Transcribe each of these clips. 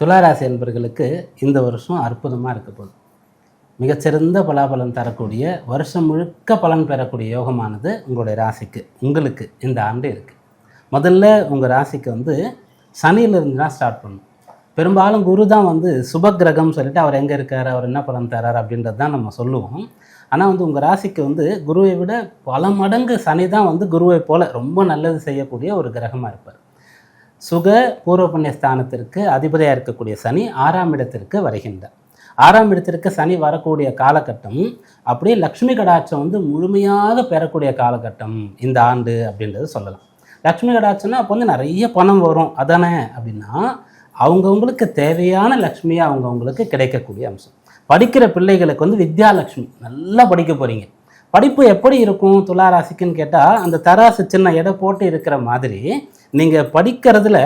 துளாராசி என்பர்களுக்கு இந்த வருஷம் அற்புதமாக இருக்க போகுது. மிகச்சிறந்த பலாபலன் தரக்கூடிய வருஷம் முழுக்க பலன் பெறக்கூடிய யோகமானது உங்களுடைய ராசிக்கு உங்களுக்கு இந்த ஆண்டு இருக்குது முதல்ல உங்கள் ராசிக்கு வந்து சனியிலிருந்து தான் ஸ்டார்ட் பண்ணும் பெரும்பாலும் குரு தான் வந்து சுபக்கிரகம் சொல்லிட்டு அவர் எங்கே இருக்கார் அவர் என்ன பலன் தரார் அப்படின்றது தான் நம்ம சொல்லுவோம். ஆனால் வந்து உங்கள் ராசிக்கு வந்து குருவை விட பல மடங்கு சனி தான் வந்து குருவை போல் ரொம்ப நல்லது செய்யக்கூடிய ஒரு கிரகமாக இருப்பார். சுக பூர்வபுண்ணிய ஸ்தானத்திற்கு அதிபதியாக இருக்கக்கூடிய சனி ஆறாம் இடத்திற்கு வருகின்றார். ஆறாம் இடத்திற்கு சனி வரக்கூடிய காலகட்டம் அப்படியே லக்ஷ்மி கடாட்சம் வந்து முழுமையாக பெறக்கூடிய காலகட்டம் இந்த ஆண்டு அப்படின்றது சொல்லலாம். லக்ஷ்மி கடாட்சம்னா அப்போ வந்து நிறைய பணம் வரும். அதானே? அப்படின்னா அவங்கவுங்களுக்கு தேவையான லக்ஷ்மியாக அவங்கவுங்களுக்கு கிடைக்கக்கூடிய அம்சம். படிக்கிற பிள்ளைகளுக்கு வந்து வித்யாலட்சுமி நல்லா படிக்க போகிறீங்க படிப்பு எப்படி இருக்கும் துலா ராசிக்குன்னு கேட்டால் அந்த தராசு சின்ன எடை போட்டு இருக்கிற மாதிரி நீங்கள் படிக்கிறதுல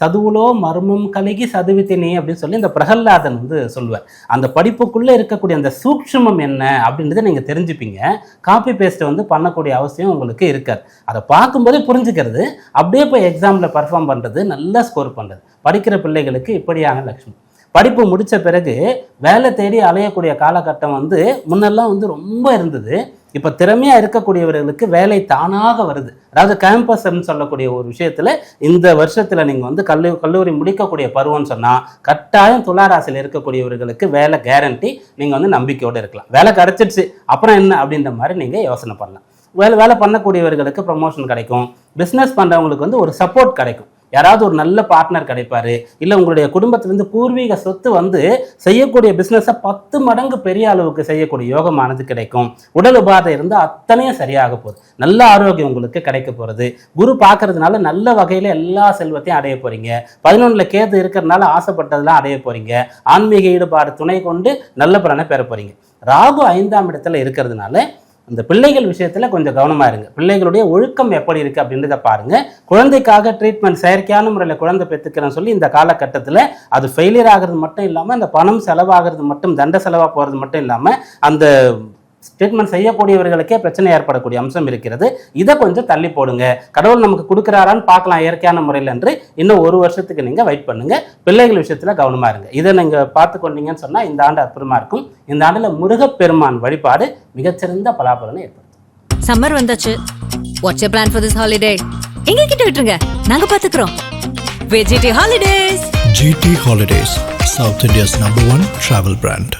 சதுவுலோ மர்மம் கலகி சதுவித்தினி அப்படின்னு சொல்லி இந்த பிரகல்லாதன் வந்து சொல்லுவார். அந்த படிப்புக்குள்ளே இருக்கக்கூடிய அந்த சூக்ஷ்மம் என்ன அப்படின்றத நீங்கள் தெரிஞ்சுப்பீங்க. காப்பி பேஸ்ட்டை வந்து பண்ணக்கூடிய அவசியம் உங்களுக்கு இருக்காது. அதை பார்க்கும்போதே புரிஞ்சுக்கிறது. அப்படியே போய் எக்ஸாமில் பர்ஃபார்ம் பண்ணுறது நல்லா ஸ்கோர் பண்ணுறது படிக்கிற பிள்ளைகளுக்கு இப்படியான லட்சணம். படிப்பு முடித்த பிறகு வேலை தேடி அலையக்கூடிய காலகட்டம் வந்து முன்னெல்லாம் வந்து ரொம்ப இருந்தது. இப்போ திறமையாக இருக்கக்கூடியவர்களுக்கு வேலை தானாக வருது. அதாவது கேம்பஸ்ன்னு சொல்லக்கூடிய ஒரு விஷயத்தில் இந்த வருஷத்தில் நீங்கள் வந்து கல்லு கல்லூரி முடிக்கக்கூடிய பருவம்னு சொன்னால் கட்டாயம் துளாராசியில் இருக்கக்கூடியவர்களுக்கு வேலை கேரண்டி நீங்கள் வந்து நம்பிக்கையோடு இருக்கலாம். வேலை கிடச்சிடுச்சு அப்புறம் என்ன அப்படின்ற மாதிரி நீங்கள் யோசனை பண்ணலாம். வேலை வேலை பண்ணக்கூடியவர்களுக்கு ப்ரமோஷன் கிடைக்கும். பிஸ்னஸ் பண்ணுறவங்களுக்கு வந்து ஒரு சப்போர்ட் கிடைக்கும். யாராவது ஒரு நல்ல பார்ட்னர் கிடைப்பாரு இல்லை உங்களுடைய குடும்பத்திலேருந்து பூர்வீக சொத்து வந்து செய்யக்கூடிய பிஸ்னஸை பத்து மடங்கு பெரிய அளவுக்கு செய்யக்கூடிய யோகமானது கிடைக்கும். உடல் உபாதை இருந்தால் அத்தனையும் சரியாக போகுது. நல்ல ஆரோக்கியம் உங்களுக்கு கிடைக்க போகிறது குரு பார்க்கறதுனால நல்ல வகையில் எல்லா செல்வத்தையும் அடைய போகிறீங்க பதினொன்றில் கேது இருக்கிறதுனால ஆசைப்பட்டதெல்லாம் அடைய போகிறீங்க ஆன்மீக ஈடுபாடு துணை கொண்டு நல்ல பலனை பெற போகிறீங்க ராகு ஐந்தாம் இடத்துல இருக்கிறதுனால அந்த பிள்ளைகள் விஷயத்தில் கொஞ்சம் கவனமாக இருங்க. பிள்ளைகளுடைய ஒழுக்கம் எப்படி இருக்குது அப்படின்றத பாருங்கள் குழந்தைக்காக ட்ரீட்மெண்ட் செயற்கையான முறையில் குழந்தை பெற்றுக்கிறேன்னு சொல்லி இந்த காலகட்டத்தில் அது ஃபெயிலியர் ஆகிறது மட்டும் இல்லாமல் அந்த பணம் செலவாகிறது மட்டும் தண்ட செலவாக போகிறது மட்டும் இல்லாமல் அந்த ட்ரீட்மெண்ட் செய்யக்கூடியவர்களுக்கே பிரச்சனை ஏற்படக்கூடிய அம்சம் இருக்கிறது. இதை கொஞ்சம் தள்ளி போடுங்க. கடவுள் நமக்கு கொடுக்குறாரான்னு பார்க்கலாம் இயற்கையான முறையில் என்று இன்னும் ஒரு வருஷத்துக்கு நீங்கள் வெயிட் பண்ணுங்க. பிள்ளைகள் விஷயத்தில் கவனமாக இருங்க. இதை நீங்கள் பார்த்து கொண்டீங்கன்னு சொன்னால் இந்த ஆண்டு அற்புதமாக இருக்கும். இந்த ஆண்டில் முருகப்பெருமான் வழிபாடு மிகச்சிறந்த பலாபலனை ஏற்படுத்தும். சம்மர் வந்தாச்சு. What's plan for this holiday எங்க கிட்ட விட்டுருங்க. நாங்க பாத்துக்கிறோம். VGT holidays GT Holidays, South India's number one travel brand.